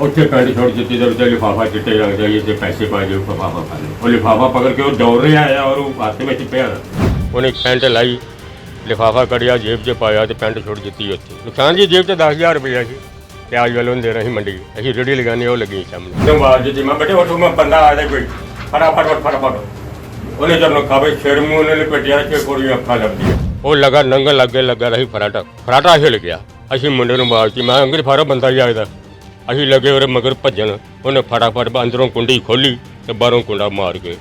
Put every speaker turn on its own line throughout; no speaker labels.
ਉੱਥੇ ਪਿੰਡ ਛੋੜ ਦਿੱਤੀ ਦੇ ਉੱਤੇ ਲਿਫਾਫਾ ਚਿੱਟੇ ਰੰਗ ਦਾ ਤੇ ਪੈਸੇ ਪਾ ਜੋ ਲਿਫਾਫਾ ਪਾ ਲਓ ਉਹ ਲਿਫਾਫਾ ਪਕੜ ਕੇ ਉਹ ਦੌੜ ਰਿਹਾ ਆ ਔਰ ਉਹ ਹੱਥ ਵਿੱਚ ਪਿਆ। ਉਹਨੇ ਪੈਂਟ ਲਾਈ, ਲਿਫਾਫਾ ਕੱਢਿਆ, ਜੇਬ 'ਚ ਪਾਇਆ ਤੇ ਪੈਂਟ ਛੋੜ ਦਿੱਤੀ ਉੱਥੇ। ਨੁਕਸਾਨ ਜੀ, ਜੇਬ 'ਚ 10000 ਰੁਪਇਆ ਸੀ। ਪਿਆਜ ਵਾਲੋਂ ਦੇ ਰਹੇ ਮੰਡੀ। ਅਸੀਂ ਰੇੜੀ ਲਗਾਉਣੀ ਉਹ ਲੱਗੀ ਸਾਹਮਣੇ। ਤੋਂ ਬਾਅਦ ਜੀ ਮੈਂ ਬੇਟੇ, ਉੱਠੋ, ਮੈਂ ਬੰਦਾ ਆ ਜਾਏ ਕੋਈ। ਫਟਾਫਟ ਫਟਾਫਟ ਉਹਨੇ ਜਦੋਂ ਖਾਵੇ ਸਿਰ ਮੂੰਹ ਨੇ ਲਪੇਟਿਆ ਕਿ ਕੋੜੀ ਅੱਖਾਂ ਲੱਭਦੀ ਉਹ ਲਗਾ ਨੰਗਲ ਲੱਗੇ ਲੱਗਾ ਰਹੀ ਫਰਾਟਾ। ਫਰਾਟਾ ਹਿਲ ਗਿਆ। ਅਸੀਂ ਮੁੰਡੇ ਨੂੰ ਬਾਲਤੀ ਮੈਂ ਅੰਗਰ ਫਾਰਾ ਬੰਦਾ ਹੀ ਜਾਇਦਾ ਅਸੀਂ ਲੱਗੇ ਉਹਦੇ ਮਗਰ ਭੱਜਣ। ਉਹਨੇ ਫਟਾਫਟ ਅੰਦਰੋਂ ਕੁੰਡੀ ਖੋਲੀ ਤੇ ਬਾਹਰੋਂ ਕੁੰਡਾ ਮਾਰ ਕੇ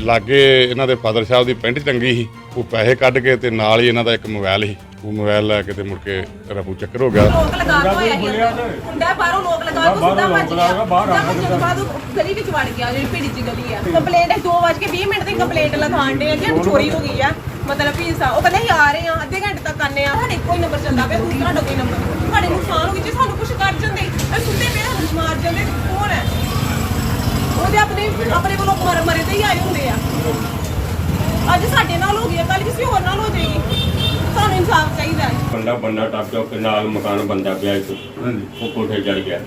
ਲਾਗੇ ਇਹਨਾਂ ਦੇ ਫਾਦਰ ਸਾਹਿਬ ਦੀ ਪੈਂਟ ਚੰਗੀ ਸੀ। ਉਹ ਪੈਸੇ ਕੱਢ ਕੇ ਤੇ ਨਾਲ ਹੀ ਇਹਨਾਂ ਦਾ ਇੱਕ ਮੋਬਾਈਲ ਸੀ। ਉਹ ਮੋਬਾਈਲ ਲੈ ਕੇ ਤੇ ਮੁੜ ਕੇ ਰਫੂ ਚੱਕਰ ਹੋ ਗਿਆ।
ਲੋਕ ਲਗਾ ਕੇ ਹੋਇਆ। ਮੁੰਡਾ ਬਾਹਰੋਂ ਲੋਕ ਲਗਾ ਕੇ ਸਿੱਧਾ ਭੱਜ ਗਿਆ। ਬਾਹਰ ਆ ਗਿਆ। ਬਾਅਦ ਗਲੀ ਵਿੱਚ ਵੜ ਗਿਆ ਜਿਹੜੀ ਭੀੜੀ ਚ ਗਲੀ ਆ। ਕੰਪਲੇਂਟ 2:20 ਮਿੰਟ ਦੀ ਕੰਪਲੇਂਟ ਲਗਾਉਣ ਦੇ ਆ ਕਿ ਚੋਰੀ ਹੋ ਗਈ ਆ। ਮਤਲਬ ਵੀ ਸਾ ਉਹ ਕਹਿੰਦੇ ਆ ਰਹੇ ਆ ਅੱਧੇ ਘੰਟੇ ਤੱਕ ਆਨੇ ਆ ਸਾਡੇ ਕੋਈ ਨੰਬਰ ਚੱਲਦਾ ਪਿਆ ਤੁਸੀਂ ਤੁਹਾਡਾ ਕੋਈ ਨੰਬਰ ਸਾਡੇ ਨੁਕਸਾਨ ਹੋ ਗਿਆ ਜੇ ਸਾਨੂੰ ਕੁਝ ਕਰ ਜਾਂਦੇ ਅਸੀਂ ਸੁੱਤੇ ਪਏ ਸਾਨੂੰ ਮਾਰ ਜਾਂਦੇ ਕੌਣ ਹੈ? ਉਹਦੇ ਆਪਣੇ ਆਪਣੇ ਕੋਲੋਂ ਮਰ ਮਰੇ ਤੇ ਹੀ ਆਏ ਹੁੰਦੇ ਆ। ਅੱਜ ਸਾਡੇ ਨਾਲ ਹੋ ਗਿਆ ਕੱਲ ਕਿਸੇ ਹੋਰ ਨਾਲ ਹੋ ਜਾਏਗੀ ਸਾਨੂੰ ਇਨਸਾਫ ਚਾਹੀਦਾ ਹੈ।
ਬੰਦਾ ਬੰਦਾ ਟੱਪ ਗਿਆ ਕਿ ਨਾਲ ਮਕਾਨ ਬੰਦਾ ਪਿਆ ਇੱਕ। ਉਹ ਕੋਠੇ ਚੜ ਗਿਆ।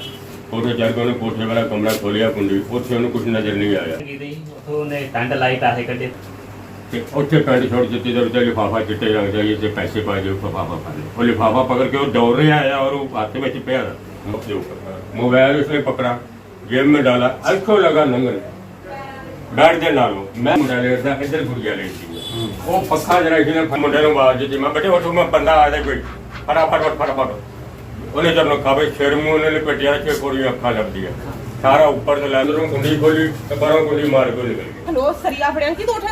ਕੋਠੇ ਚੜ ਕੇ ਉਹਨੇ ਕੋਠੇ ਵਾਲਾ ਕਮਰਾ ਖੋਲਿਆ ਕੁੰਡੀ ਉੱਥੇ ਉਹਨੂੰ ਕੁਝ ਨਜ਼ਰ ਨਹੀਂ ਆਇਆ।
ਕੀਤੀ ਉਥੋਂ ਉਹਨੇ ਟੰਡ ਲਾਈ ਪੈਸੇ ਕੱਢੇ।
ਤੇ ਉੱਥੇ ਪੈਂਟ ਛੋੜ ਦਿੱਤੀ ਉੱਤੇ ਲਿਫਾਫਾ ਚਿੱਟੇ ਰੰਗ ਦਾ ਇਹ ਤੇ ਪੈਸੇ ਪਾ ਜੋ ਲਿਫਾਫਾ ਪਾ ਲਓ ਉਹ ਲਿਫਾਫਾ ਪਕੜ ਕੇ ਉਹ ਦੌੜ ਰਿਹਾ ਆ ਔਰ ਉਹ ਹੱਥ ਵਿੱਚ ਪਿਆ उसके ऊपर मोबाइल उसने पकड़ा जेब में डाला अच्छो लगा नंगन ਬੈਠ ਦੇ ਨਾਲੋਂ ਮੈਂ ਮੁੰਡਾ ਲੇਟਦਾ ਇੱਧਰ ਗੁੜੀਆ ਲੇਟਦੀ ਹੈ। ਉਹ ਪੱਖਾ ਜਰਾ ਇਹਨੇ ਮੁੰਡੇ ਨੂੰ ਆਵਾਜ਼ ਦਿੱਤੀ ਮੈਂ ਬੇਟੇ ਉੱਠੋ ਮੈਂ ਬੰਦਾ ਆ ਜਾਏ ਕੋਈ ਫਟਾਫਟ ਉੱਠ, ਫਟਾਫਟ ਉਹਨੇ ਜਦੋਂ ਖਾਵੇ ਸਿਰ ਮੂੰਹ ਨੇ ਲਪੇਟਿਆ ਕਿ ਕੋੜੀ ਅੱਖਾਂ ਲੱਭਦੀ ਹੈ ਸਾਰਾ ਉੱਪਰ ਤੋਂ ਲੈ ਅੰਦਰੋਂ ਕੁੰਡੀ ਖੋਲੀ ਤੇ ਬਾਹਰੋਂ ਕੁੰਡੀ ਮਾਰ ਕੇ ਨਿਕਲ ਗਿਆ
ਹਲੋ ਸਰੀਆ ਫੜਿਆ ਕਿ ਤੂੰ ਉੱਠ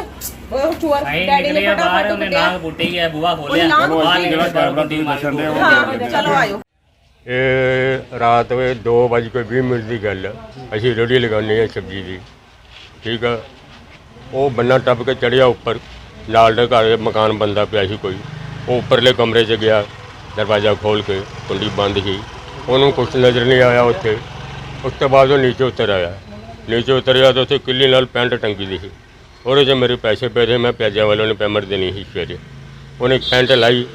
ਉਹ ਚੋਰ
ਆਈ
ਡੈਡੀ ਨੇ
ਨਿਕਲਿਆ ਬਾਹਰ
ਫਟਾਫਟ
ਉਹਨੇ
ਕੱਢਿਆ
ਨਾਗ ਬੁੱਟੇ ਗਿਆ ਬੂਹਾ ਖੋਲਿਆ
ਉਹ ਨਾਗ
ਬਾਹਰ
ਬੁੱਟੇ
ਨਿਕਲਿਆ ਬਾਹਰ ਗੁੱਡੀ ਮਾਰ ਕੇ
ਹਾਂ ਚਲੋ ਆਇਓ
ਇਹ ਰਾਤ ਵੇ 2:20 ਮਿੰਟ ਦੀ ਗੱਲ ਆ। ਅਸੀਂ ਰੇੜੀ ਲਗਾਉਂਦੇ ਆ ਸਬਜ਼ੀ ਦੀ, ਠੀਕ ਆ? ਉਹ ਬੰਨਾ ਟੱਪ ਕੇ ਚੜਿਆ ਉੱਪਰ, ਨਾਲ ਦੇ ਘਰ ਮਕਾਨ ਬੰਦਾ ਪਿਆ ਸੀ ਕੋਈ। ਉਹ ਉੱਪਰਲੇ ਕਮਰੇ 'ਚ ਗਿਆ, ਦਰਵਾਜ਼ਾ ਖੋਲ ਕੇ, ਕੁੰਡੀ ਬੰਦ ਸੀ। ਉਹਨੂੰ ਕੁਛ ਨਜ਼ਰ ਨਹੀਂ ਆਇਆ ਉੱਥੇ। ਉਸ ਤੋਂ ਬਾਅਦ ਉਹ ਨੀਚੇ ਉਤਰ ਆਇਆ। ਨੀਚੇ ਉਤਰਿਆ ਤਾਂ ਉੱਥੇ ਕਿੱਲੀ ਨਾਲ ਪੈਂਟ ਟੰਗੀ ਦੀ ਸੀ। ਉਹਦੇ 'ਚ ਮੇਰੇ ਪੈਸੇ ਪਏ ਸੀ ਮੈਂ ਪਿਆਜ਼ਿਆਂ ਵਾਲਿਆਂ ਨੂੰ ਪੇਮੈਂਟ ਦੇਣੀ ਸੀ ਸਵੇਰੇ ਉਹਨੇ ਪੈਂਟ ਲਾਈ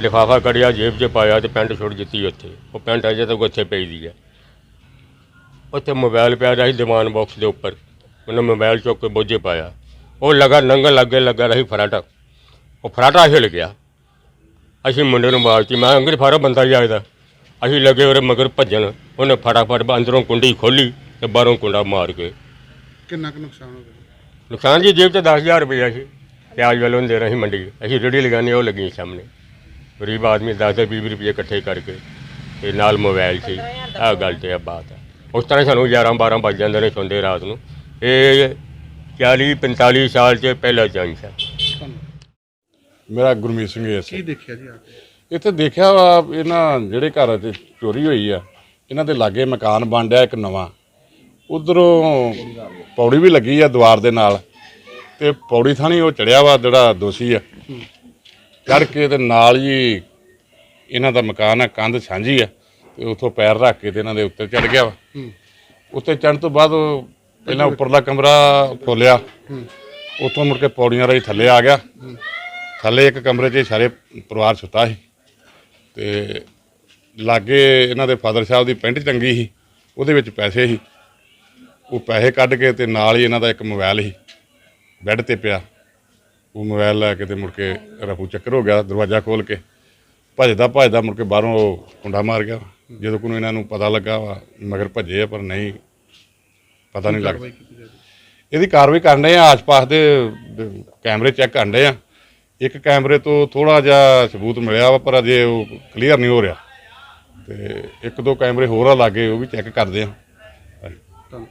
ਲਿਫਾਫਾ ਕੜਿਆ ਜੇਬ 'ਚ ਪਾਇਆ ਤੇ ਪੈਂਟ ਛੁੱਟ ਦਿੱਤੀ ਉੱਥੇ। ਉਹ ਪੈਂਟ ਅਜੇ ਤੱਕ ਉੱਥੇ ਪਈ ਦੀ ਹੈ ਉੱਥੇ ਮੋਬਾਈਲ ਪਿਆ ਰਿਹਾ ਸੀ ਦੀਵਾਨ ਬਾਕਸ ਦੇ ਉੱਪਰ। ਉਹਨੇ ਮੋਬਾਈਲ ਚੁੱਕ ਕੇ ਬੋਝੇ ਪਾਇਆ। ਉਹ ਲਗਾ ਨੰਗਲ ਲੱਗੇ ਲੱਗਾ ਰਹੀ ਫਰਾਟਾ। ਉਹ ਫਰਾਟਾ ਹਿਲ ਗਿਆ। ਅਸੀਂ ਮੁੰਡੇ ਨੂੰ ਬਾਲਤੀ ਮੈਂ ਅੰਗਰ ਫਾਰਾ ਬੰਦਾ ਜਾਇਦਾ ਅਸੀਂ ਲੱਗੇ ਉਹਦੇ ਮਗਰ ਭੱਜਣ। ਉਹਨੇ ਫਟਾਫਟ ਅੰਦਰੋਂ ਕੁੰਡੀ ਖੋਲੀ ਤੇ ਬਾਹਰੋਂ ਕੁੰਡਾ ਮਾਰ ਕੇ।
ਕਿੰਨਾ ਕੁ ਨੁਕਸਾਨ ਹੋ ਗਿਆ?
ਨੁਕਸਾਨ ਜੀ ਜੇਬ 'ਚ 10000 ਰੁਪਇਆ ਸੀ। ਪਿਆਜ ਵਾਲੋਂ ਦੇ ਰਹੇ ਮੰਡੀ। ਅਸੀਂ ਰੇੜੀ ਲਗਾਉਣੀ ਉਹ ਲੱਗੀ ਸਾਹਮਣੇ। ਗਰੀਬ ਆਦਮੀ 10 20 ਰੁਪਏ ਇਕੱਠੇ ਕਰਕੇ ਤੇ ਨਾਲ ਮੋਬਾਈਲ ਸੀ। ਆਹ ਗੱਲ ਤੇ ਆ ਬਾਤ ਹੈ ਉਸ ਤਰ੍ਹਾਂ ਸਾਨੂੰ 11 12 ਵੱਜ ਜਾਂਦੇ ਨੇ ਸੌਂਦੇ ਰਾਤ ਨੂੰ। ਇਹ 40 45 ਸਾਲ 'ਚ ਪਹਿਲਾ ਚਾਂਸ ਹੈ
ਮੇਰਾ ਗੁਰਮੀਤ ਸਿੰਘ ਐ
ਕੀ ਦੇਖਿਆ ਜੀ
ਇੱਥੇ ਦੇਖਿਆ ਵਾ ਇਹਨਾਂ ਜਿਹੜੇ ਘਰ ਤੇ ਚੋਰੀ ਹੋਈ ਆ ਇਹਨਾਂ ਦੇ ਲਾਗੇ ਮਕਾਨ ਬਣ ਡਿਆ ਇੱਕ ਨਵਾਂ। ਉਧਰੋਂ ਪੌੜੀ ਵੀ ਲੱਗੀ ਆ ਦੀਵਾਰ ਦੇ ਨਾਲ ਤੇ ਪੌੜੀ ਥਾਣੀ ਉਹ ਚੜਿਆ ਵਾ ਜਿਹੜਾ ਦੋਸ਼ੀ ਆ। ਚੜ ਕੇ ਤੇ ਨਾਲ ਹੀ ਇਹਨਾਂ ਦਾ ਮਕਾਨ ਆ ਕੰਧ ਸਾਂਝੀ ਆ ਤੇ ਉੱਥੋਂ ਪੈਰ ਰੱਖ ਕੇ ਤੇ ਇਹਨਾਂ ਦੇ ਉੱਤੇ ਚੜ ਗਿਆ ਵਾ। ਉੱਤੇ ਚੜਨ ਤੋਂ ਬਾਅਦ ਉਹ ਪਹਿਲਾਂ ਉੱਪਰਲਾ ਕਮਰਾ ਖੋਲਿਆ ਉੱਥੋਂ ਮੁੜ ਕੇ ਪੌੜੀਆਂ ਰਾਹੀਂ ਥੱਲੇ ਆ ਗਿਆ। ਥੱਲੇ ਇੱਕ ਕਮਰੇ 'ਚ ਸਾਰੇ ਪਰਿਵਾਰ ਸੁੱਤਾ ਸੀ। ਤੇ ਲਾਗੇ ਇਹਨਾਂ ਦੇ ਫਾਦਰ ਸਾਹਿਬ ਦੀ ਪੈਂਟ ਚੰਗੀ ਸੀ ਉਹਦੇ ਵਿੱਚ ਪੈਸੇ ਸੀ। ਉਹ ਪੈਸੇ ਕੱਢ ਕੇ ਤੇ ਨਾਲ ਹੀ ਇਹਨਾਂ ਦਾ ਇੱਕ ਮੋਬਾਈਲ ਸੀ ਬੈੱਡ ਤੇ ਪਿਆ। ਉਹ ਮੋਬਾਈਲ ਲੈ ਕੇ ਤੇ ਮੁੜ ਕੇ ਰਫੂ ਚੱਕਰ ਹੋ ਗਿਆ ਦਰਵਾਜ਼ਾ ਖੋਲ ਕੇ। ਭੱਜਦਾ ਭੱਜਦਾ ਮੁੜ ਕੇ ਬਾਹਰੋਂ ਕੁੰਡਾ ਮਾਰ ਗਿਆ। ਜਦੋਂ ਕੋਲ ਇਹਨਾਂ ਨੂੰ ਪਤਾ ਲੱਗਾ ਵਾ ਮਗਰ ਭੱਜੇ ਆ ਪਰ ਨਹੀਂ ਪਤਾ ਨਹੀਂ ਲੱਗਦਾ। ਇਹਦੀ ਕਾਰਵਾਈ ਕਰਨ ਰਹੇ ਆ ਆਸ-ਪਾਸ ਦੇ ਕੈਮਰੇ ਚੈੱਕ ਕਰਨ ਰਹੇ ਆ। ਇੱਕ ਕੈਮਰੇ ਤੋਂ ਥੋੜਾ ਜਿਹਾ ਸਬੂਤ ਮਿਲਿਆ ਵਾ ਪਰ ਅਜੇ ਉਹ ਕਲੀਅਰ ਨਹੀਂ ਹੋ ਰਿਹਾ। ਤੇ ਇੱਕ ਦੋ ਕੈਮਰੇ ਹੋਰ ਆ ਲਾਗੇ ਉਹ ਵੀ ਚੈੱਕ ਕਰਦੇ ਆ।
ਧੰਨ-